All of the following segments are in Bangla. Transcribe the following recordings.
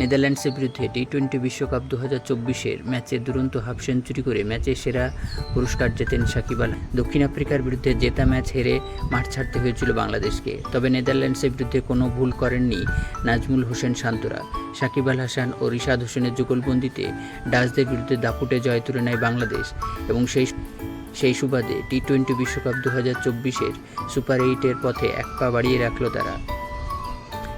নেদারল্যান্ডসের বিরুদ্ধে টি টোয়েন্টি বিশ্বকাপ দু হাজার চব্বিশের ম্যাচে দুরন্ত হাফ সেঞ্চুরি করে ম্যাচে সেরা পুরস্কার জেতেন সাকিব আল দক্ষিণ আফ্রিকার বিরুদ্ধে জেতা ম্যাচ হেরে মাঠ ছাড়তে হয়েছিল বাংলাদেশকে। তবে নেদারল্যান্ডসের বিরুদ্ধে কোনো ভুল করেননি নাজমুল হোসেন শান্তরা। সাকিব আল হাসান ও রিশাদ হোসেনের যুগলবন্দিতে ডাচদের বিরুদ্ধে দাপুটে জয় তুলে নেয় বাংলাদেশ এবং সেই সেই সুবাদে টি টোয়েন্টি বিশ্বকাপ দু হাজার চব্বিশের সুপার এইটের পথে এক পা বাড়িয়ে রাখল তারা।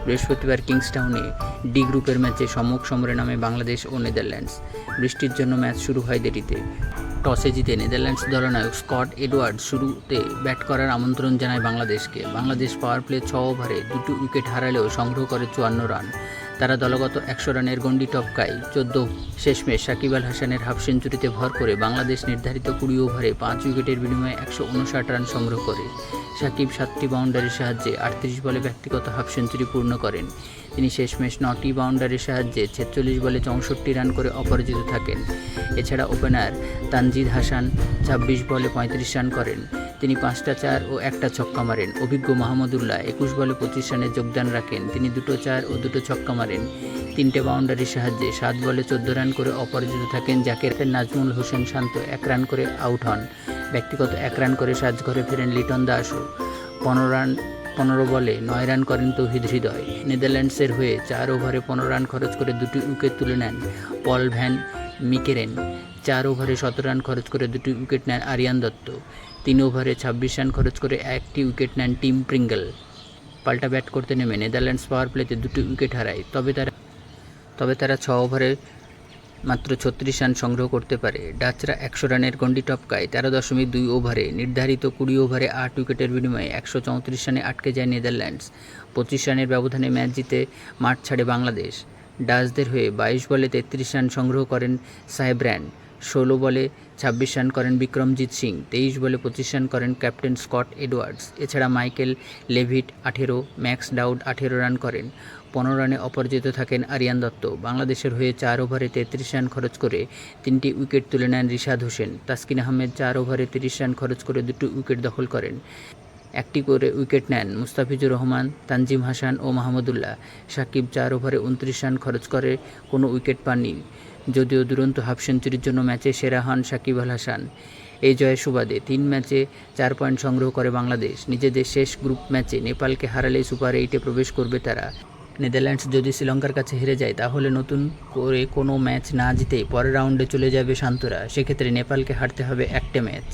বৃহস্পতিবার কিংসটাউনে ডি গ্রুপের ম্যাচে সম্মুখ সমরে নামে বাংলাদেশ ও নেদারল্যান্ডস। বৃষ্টির জন্য ম্যাচ শুরু হয় দেরিতে। টসে জিতে নেদারল্যান্ডস দলনায়ক স্কট এডওয়ার্ড শুরুতে ব্যাট করার আমন্ত্রণ জানায় বাংলাদেশকে। বাংলাদেশ পাওয়ার প্লে ছ ওভারে দুটি উইকেট হারালেও সংগ্রহ করে চুয়ান্ন রান। তারা দলগত একশো রানের গন্ডি টপকায়। চোদ্দ শেষমেশ সাকিব আল হাসানের হাফ সেঞ্চুরিতে ভর করে বাংলাদেশ নির্ধারিত কুড়ি ওভারে পাঁচ উইকেটের বিনিময়ে একশো উনষাট রান সংগ্রহ করে। সাকিব সাতটি বাউন্ডারির সাহায্যে আটত্রিশ বলে ব্যক্তিগত হাফ সেঞ্চুরি পূর্ণ করেন। তিনি শেষমেশ নটি বাউন্ডারির সাহায্যে ছেচল্লিশ বলে চৌষট্টি রান করে অপরাজিত থাকেন। এছাড়া ওপেনার তানজিদ হাসান ছাব্বিশ বলে পঁয়ত্রিশ রান করেন। তিনি পাঁচটা চার ও একটা ছক্কা মারেন। অভিজ্ঞ মাহমুদুল্লাহ একুশ বলে পঁচিশ রানে যোগদান রাখেন। তিনি দুটো চার ও দুটো ছক্কা মারেন। তিনটে বাউন্ডারির সাহায্যে সাত বলে চোদ্দ রান করে অপরাজিত থাকেন জাকের নাজমুল হোসেন শান্ত, এক রান করে আউট হন। ব্যক্তিগত এক রান করে সাজঘরে ফেরেন লিটন দাসও পনেরো রান, পনেরো বলে নয় রান করেন তৌহিদ হৃদয়। নেদারল্যান্ডসের হয়ে চার ওভারে পনেরো রান খরচ করে দুটি উইকেট তুলে নেন পল ভ্যান মিকেরেন। চার ওভারে সতেরো রান খরচ করে দুটি উইকেট নেন আরিয়ান দত্ত। তিন ওভারে ছাব্বিশ রান খরচ করে একটি উইকেট নেন টিম প্রিঙ্গল। পাল্টা ব্যাট করতে নেমে নেদারল্যান্ডস পাওয়ার প্লেতে দুটি উইকেট হারায়। তবে তারা তবে তারা ছ ওভারে মাত্র ছত্রিশ রান সংগ্রহ করতে পারে। ডাচরা একশো রানের গন্ডি টপকায় তেরো দশমিক দুই ওভারে। নির্ধারিত কুড়ি ওভারে আট উইকেটের বিনিময়ে একশো চৌত্রিশ রানে আটকে যায় নেদারল্যান্ডস। পঁচিশ রানের ব্যবধানে ম্যাচ জিতে মাঠ ছাড়ে বাংলাদেশ। ডাচদের হয়ে বাইশ বলে তেত্রিশ রান সংগ্রহ করেন সাহেব্র্যান্ড ষোলো বলে ছাব্বিশ রান করেন বিক্রমজিৎ সিং, তেইশ বলে পঁচিশ রান করেন ক্যাপ্টেন স্কট এডওয়ার্ডস। এছাড়া মাইকেল লেভিট আঠেরো, ম্যাক্স ডাউড আঠেরো রান করেন, পনেরো রানে অপরাজিত থাকেন আরিয়ান দত্ত। বাংলাদেশের হয়ে চার ওভারে তেত্রিশ রান খরচ করে তিনটি উইকেট তুলে নেন রিশাদ হোসেন। তাসকিন আহমেদ চার ওভারে তিরিশ রান খরচ করে দুটি উইকেট দখল করেন। একটি করে উইকেট নেন মুস্তাফিজুর রহমান, তানজিম হাসান ও মাহমুদুল্লাহ। সাকিব চার ওভারে উনত্রিশ রান খরচ করে, কোনো উইকেট পাননি। যদিও দুরন্ত হাফ সেঞ্চুরির জন্য ম্যাচে সেরা হন সাকিব আল হাসান। এই জয়ের সুবাদে তিন ম্যাচে চার পয়েন্ট সংগ্রহ করে বাংলাদেশ। নিজেদের শেষ গ্রুপ ম্যাচে নেপালকে হারালে সুপার এইটে প্রবেশ করবে তারা। নেদারল্যান্ডস যদি শ্রীলঙ্কার কাছে হেরে যায়, তাহলে নতুন করে কোনো ম্যাচ না জিতেই পরের রাউন্ডে চলে যাবে শান্তরা। সেক্ষেত্রে নেপালকে হারতে হবে একটা ম্যাচ।